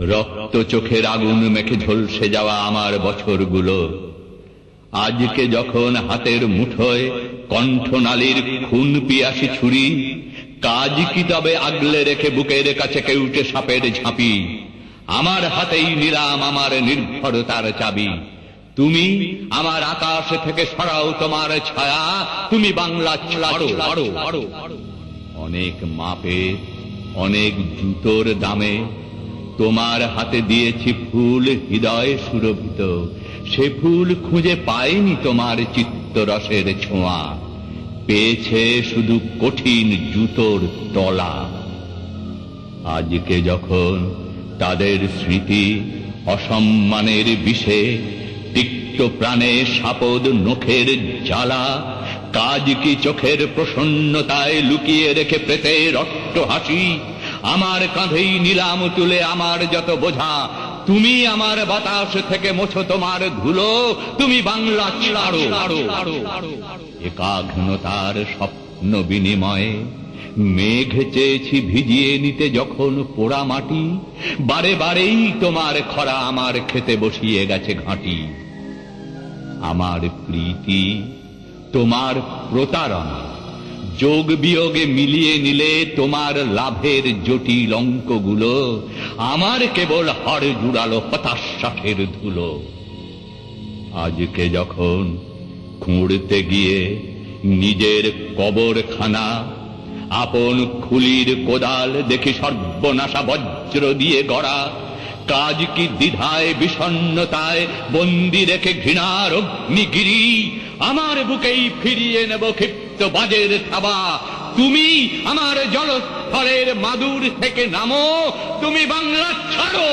রক্ত চোখের আগুন মেখে ঝলসে যাওয়া আমার বছরগুলো। আজকে যখন হাতের মুঠোয় কণ্ঠনালীর খুন পিয়াসি ছুরি, কাজ কি তবে আগলে রেখে বুকের কাছে কেউটে সাপের ঝাঁপি? আমার হাতেই নিলাম আমার নির্ভরতার চাবি। তুমি আমার আকাশ থেকে সরাও তোমার ছায়া, তুমি বাংলা অনেক মাপে, অনেক জুতোর দামে তোমার হাতে দিয়েছি ফুল হৃদয়ে সুরভিত। সে ফুল খুঁজে পায়নি তোমার চিত্তরসের ছোঁয়া। পেয়েছে শুধু কঠিন জুতোর তলা আজকে যখন তাদের স্মৃতি অসম্মানের বিষে, তিক্ত প্রাণে সাপদ নখের জ্বালা, কাজ কি চোখের প্রসন্নতায় লুকিয়ে রেখে প্রেতে রক্ত হাসি আমার কাঁধেই নিলাম তুলে আমার যত বোঝা, তুমি আমার বাতাস থেকে মোছো তোমার ধুলো, তুমি বাংলা ছাড়ো একাঘ্নতার স্বপ্ন বিনিময়ে মেঘ চেয়েছি ভিজিয়ে নিতে যখন পোড়া মাটি, বারে বারেই তোমার খরা আমার খেতে বসিয়ে গেছে ঘাঁটি। আমার প্রীতি তোমার প্রতারণা। যোগ বিয়োগে মিলিয়ে নিলে তোমার লাভের জটিল অঙ্কগুলো আমার কেবল হাড় জুড়ালো হতাশ্বাসের ধুলো। আজকে যখন খুঁড়তে গিয়ে নিজের কবরখানা, আপন খুলির কোদাল দেখি সর্বনাশা বজ্র দিয়ে গড়া, কাজ কি দ্বিধায়, বিষণ্ণতায় বন্দি রেখে ঘৃণার অগ্নিগিরি আমার বুকেই ফিরিয়ে নেব ক্ষিপ্ত বাজের থাবা তুমি আমার জলস্থলের মাদুর থেকে নামো। তুমি বাংলা ছাড়ো।